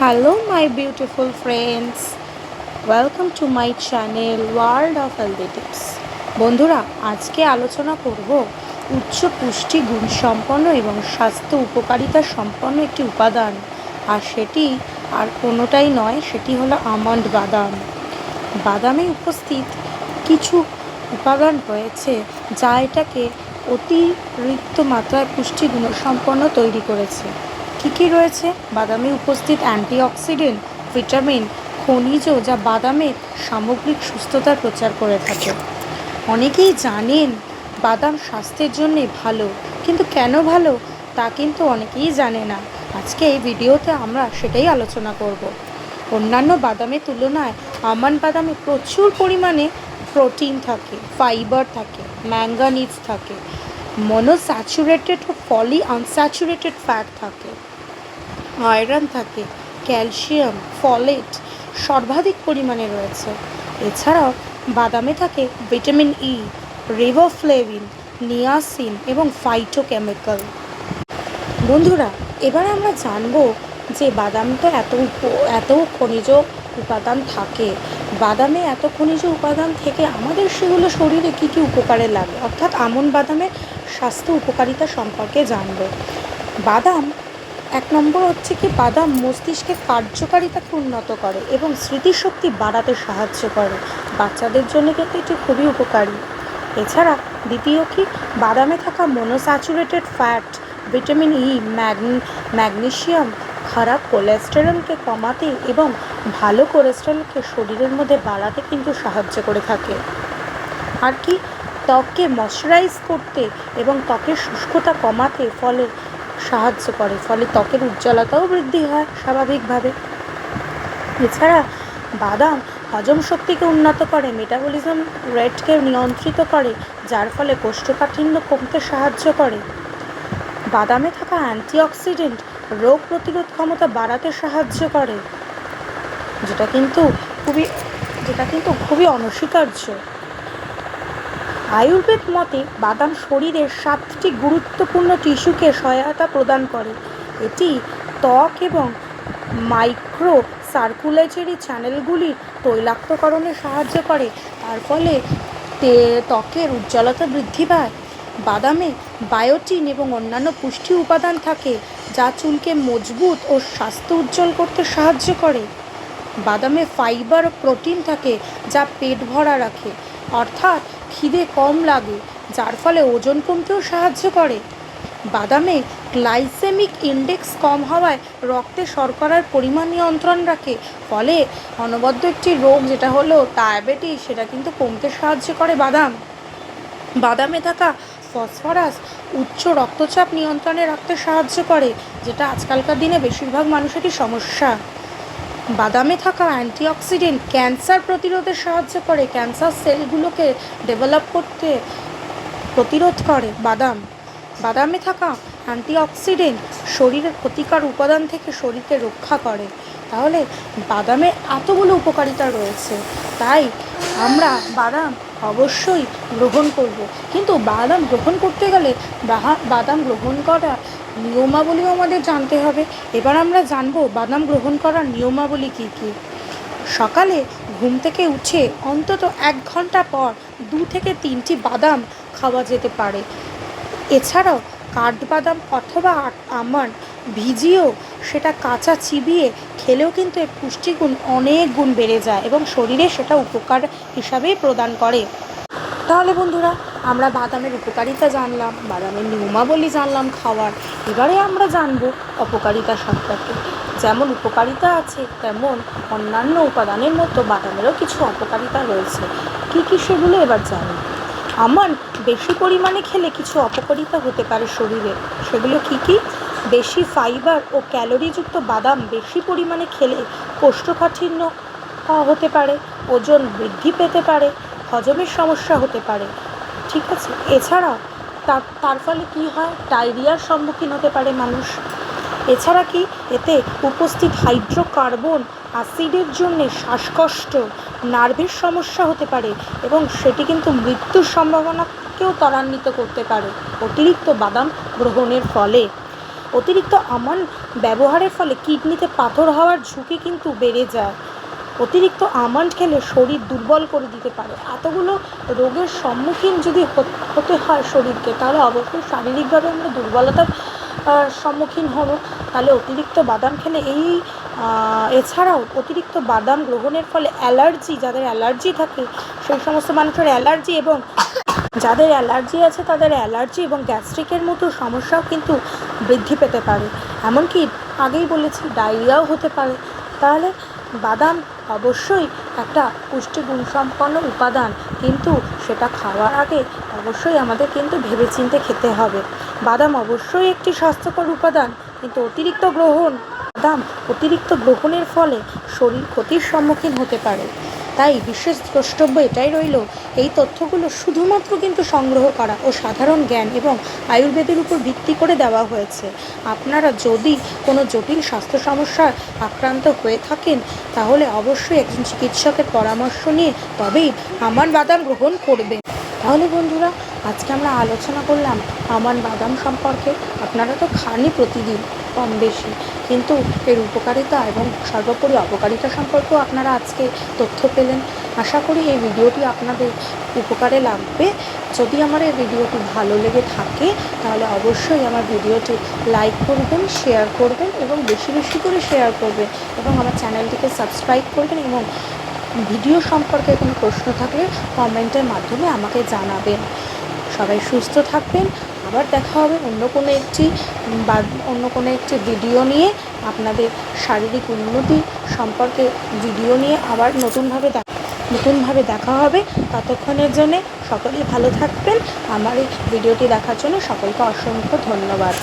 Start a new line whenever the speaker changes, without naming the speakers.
Hello, my beautiful friends. Welcome to my channel world of healthy tips বন্ধুরা আজকে আলোচনা করব উচ্চ পুষ্টি গুণ সম্পন্ন এবং স্বাস্থ্য উপকারিতা সম্পন্ন একটি উপাদান। আর সেটি আর কোনোটাই নয় সেটি হলো আমন্ড বাদাম। বাদামে উপস্থিত কিছু উপাদান রয়েছে যা এটাকে অতিরিক্ত মাত্রায় পুষ্টি গুণসম্পন্ন তৈরি করেছে। কী কী রয়েছে? বাদামে উপস্থিত অ্যান্টিঅক্সিডেন্ট, ভিটামিন, খনিজ যা বাদামের সামগ্রিক সুস্থতার প্রচার করে থাকে। অনেকেই জানেন বাদাম স্বাস্থ্যের জন্যে ভালো, কিন্তু কেন ভালো তা কিন্তু অনেকেই জানে না। আজকে এই ভিডিওতে আমরা সেটাই আলোচনা করব। অন্যান্য বাদামের তুলনায় আমন্ড বাদামে প্রচুর পরিমাণে প্রোটিন থাকে, ফাইবার থাকে, ম্যাঙ্গানিজ থাকে, মনোস্যাচুরেটেড ও ফলি আনস্যাচুরেটেড ফ্যাট থাকে। আয়রন থাকে, ক্যালসিয়াম, ফলেট সর্বাধিক পরিমাণে রয়েছে। এছাড়াও বাদামে থাকে ভিটামিন ই রিভোফ্লেভিন নিয়াসিন এবং ফাইটোকেমিক্যাল বন্ধুরা, এবারে আমরা জানব যে বাদাম তো এত এত খনিজ উপাদান থাকে। বাদামে এত খনিজ উপাদান থেকে আমাদের সেগুলো শরীরে কী কী উপকারে লাগে? অর্থাৎ আমন বাদামের স্বাস্থ্য উপকারিতা সম্পর্কে জানব। বাদাম এক নম্বর হচ্ছে কি বাদাম মস্তিষ্কের কার্যকারিতাকে উন্নত করে এবং স্মৃতিশক্তি বাড়াতে সাহায্য করে। বাচ্চাদের জন্য কিন্তু এটি খুবই উপকারী। এছাড়া দ্বিতীয় কি, বাদামে থাকা monounsaturated fat vitamin E magnesium খারাপ কোলেস্টেরলকে কমাতে এবং ভালো কোলেস্টেরলকে শরীরের মধ্যে বাড়াতে কিন্তু সাহায্য করে থাকে। আর কি, ত্বককে ময়শ্চারাইজ করতে এবং ত্বকের শুষ্কতা কমাতে ফলে সাহায্য করে, ফলে ত্বকের উজ্জ্বলতাও বৃদ্ধি হয় স্বাভাবিকভাবে। এছাড়া বাদাম হজম শক্তিকে উন্নত করে, মেটাবলিজম রেটকে নিয়ন্ত্রিত করে, যার ফলে কোষ্ঠকাঠিন্য কমতে সাহায্য করে। বাদামে থাকা অ্যান্টিঅক্সিডেন্ট রোগ প্রতিরোধ ক্ষমতা বাড়াতে সাহায্য করে, যেটা কিন্তু খুবই, যেটা কিন্তু খুবই অনস্বীকার্য। আয়ুর্বেদ মতে বাদাম শরীরের সাতটি গুরুত্বপূর্ণ টিস্যুকে সহায়তা প্রদান করে। এটি ত্বক এবং মাইক্রো সার্কুলেটরি চ্যানেলগুলির তৈলাক্তকরণে সাহায্য করে। তার ফলে ত্বকের উজ্জ্বলতা বৃদ্ধি পায়। বাদামে বায়োটিন এবং অন্যান্য পুষ্টি উপাদান থাকে, যা চুলকে মজবুত ও স্বাস্থ্য উজ্জ্বল করতে সাহায্য করে। বাদামে ফাইবার ও প্রোটিন থাকে যা পেট ভরা রাখে। অর্থাৎ খিদে কম লাগে, যার ফলে ওজন কমতেও সাহায্য করে। বাদামে গ্লাইসেমিক ইন্ডেক্স কম হওয়ায় রক্তে শর্করার পরিমাণ নিয়ন্ত্রণ রাখে, ফলে অনবদ্য একটি রোগ যেটা হলো ডায়াবেটিস সেটা কিন্তু কমতে সাহায্য করে বাদাম। বাদামে থাকা ফসফরাস উচ্চ রক্তচাপ নিয়ন্ত্রণে রাখতে সাহায্য করে, যেটা আজকালকার দিনে বেশিরভাগ মানুষেরই সমস্যা। বাদামে থাকা অ্যান্টিঅক্সিডেন্ট ক্যান্সার প্রতিরোধে সাহায্য করে। ক্যান্সার সেলগুলোকে ডেভেলপ করতে প্রতিরোধ করে বাদাম। বাদামে থাকা অ্যান্টিঅক্সিডেন্ট শরীরের ক্ষতিকর উপাদান থেকে শরীরকে রক্ষা করে। তাহলে বাদামে এতগুলো উপকারিতা রয়েছে। তাই আমরা বাদাম অবশ্যই গ্রহণ করব। কিন্তু বাদাম গ্রহণ করতে গেলে বাদাম গ্রহণ করা নিয়মাবলীও আমাদের জানতে হবে। এবার আমরা জানব বাদাম গ্রহণ করার নিয়মাবলী কী কী। সকালে ঘুম থেকে উঠে অন্তত এক ঘণ্টা পর দু থেকে তিনটি বাদাম খাওয়া যেতে পারে। এছাড়াও কাঠবাদাম অথবা আমন্ড ভিজিয়েও সেটা কাঁচা চিবিয়ে খেলেও কিন্তু এর পুষ্টিগুণ অনেক গুণ বেড়ে যায় এবং শরীরে সেটা উপকার হিসাবেই প্রদান করে। তাহলে বন্ধুরা, আমরা বাদামের উপকারিতা জানলাম, বাদামের নিয়মাবলী জানলাম খাওয়ার। এবারে আমরা জানব অপকারিতা সম্পর্কে। যেমন উপকারিতা আছে, তেমন অন্যান্য উপাদানের মতো বাদামেরও কিছু অপকারিতা রয়েছে। কী কী সেগুলো এবার জানি আমার বেশি পরিমাণে খেলে কিছু অপকারিতা হতে পারে শরীরে। সেগুলো কী কী? বেশি ফাইবার ও ক্যালোরিযুক্ত বাদাম বেশি পরিমাণে খেলে কোষ্ঠকাঠিন্য হতে পারে, ওজন বৃদ্ধি পেতে পারে, হজমের সমস্যা হতে পারে। ঠিক আছে এছাড়া তার তার ফলে কী হয়? ডায়রিয়ার সম্মুখীন হতে পারে মানুষ। এছাড়া কি? এতে উপস্থিত হাইড্রোকার্বন অ্যাসিডের জন্যে শ্বাসকষ্ট, নার্ভের সমস্যা হতে পারে এবং সেটি কিন্তু মৃত্যুর সম্ভাবনাকেও ত্বরান্বিত করতে পারে। অতিরিক্ত বাদাম গ্রহণের ফলে। অতিরিক্ত আমন্ড ব্যবহারের ফলে কিডনিতে পাথর হওয়ার ঝুঁকি কিন্তু বেড়ে যায়। অতিরিক্ত আমন্ড খেলে শরীর দুর্বল করে দিতে পারে। এতগুলো রোগের সম্মুখীন যদি হতে হয় শরীরকে, তাহলে অবশ্যই শারীরিকভাবে আমরা দুর্বলতার সম্মুখীন হব। তাহলে অতিরিক্ত বাদাম খেলে এই এছাড়াও অতিরিক্ত বাদাম গ্রহণের ফলে অ্যালার্জি, যাদের অ্যালার্জি থাকে, সেই সমস্ত মানুষের অ্যালার্জি এবং যাদের অ্যালার্জি আছে, তাদের অ্যালার্জি এবং গ্যাস্ট্রিকের মতো সমস্যাও কিন্তু বৃদ্ধি পেতে পারে। এমনকি আগেই বলেছি ডায়রিয়াও হতে পারে। তাহলে বাদাম অবশ্যই একটা পুষ্টি গুণসম্পন্ন উপাদান, কিন্তু সেটা খাওয়ার আগে অবশ্যই আমাদের কিন্তু ভেবেচিন্তে খেতে হবে। বাদাম অবশ্যই একটি স্বাস্থ্যকর উপাদান, কিন্তু অতিরিক্ত গ্রহণ, বাদাম অতিরিক্ত গ্রহণের ফলে শরীর ক্ষতির সম্মুখীন হতে পারে। তাই বিশেষ দ্রষ্টব্য এটাই রইল, এই তথ্যগুলো শুধুমাত্র কিন্তু সংগ্রহ করা ও সাধারণ জ্ঞান এবং আয়ুর্বেদের উপর ভিত্তি করে দেওয়া হয়েছে। আপনারা যদি কোনো জটিল স্বাস্থ্য সমস্যার আক্রান্ত হয়ে থাকেন, তাহলে অবশ্যই একজন চিকিৎসকের পরামর্শ নিয়ে তবেই আমার বাদাম গ্রহণ করবেন। তাহলে বন্ধুরা, আজকে আমরা আলোচনা করলাম আমান বাদাম সম্পর্কে। আপনারা তো খানই প্রতিদিন কম বেশি। কিন্তু এর উপকারিতা এবং সর্বোপরি অপকারিতা সম্পর্কেও আপনারা আজকে তথ্য পেলেন। আশা করি এই ভিডিওটি আপনাদের উপকারে লাগবে। যদি আমার এই ভিডিওটি ভালো লেগে থাকে, তাহলে অবশ্যই আমার ভিডিওটি লাইক করবেন, শেয়ার করবেন এবং বেশি বেশি করে শেয়ার করবেন এবং আমার চ্যানেলটিকে সাবস্ক্রাইব করবেন এবং ভিডিও সম্পর্কে কোনো প্রশ্ন থাকলে কমেন্টের মাধ্যমে আমাকে জানাবেন। সবাই সুস্থ থাকবেন। আবার দেখা হবে অন্য কোনো একটি, বা অন্য কোনো একটি ভিডিও নিয়ে। আপনাদের শারীরিক উন্নতি সম্পর্কে ভিডিও নিয়ে আবার নতুনভাবে দেখা নতুনভাবে দেখা হবে। ততক্ষণের জন্যে সকলেই ভালো থাকবেন। আমার এই ভিডিওটি দেখার জন্য সকলকে অসংখ্য ধন্যবাদ।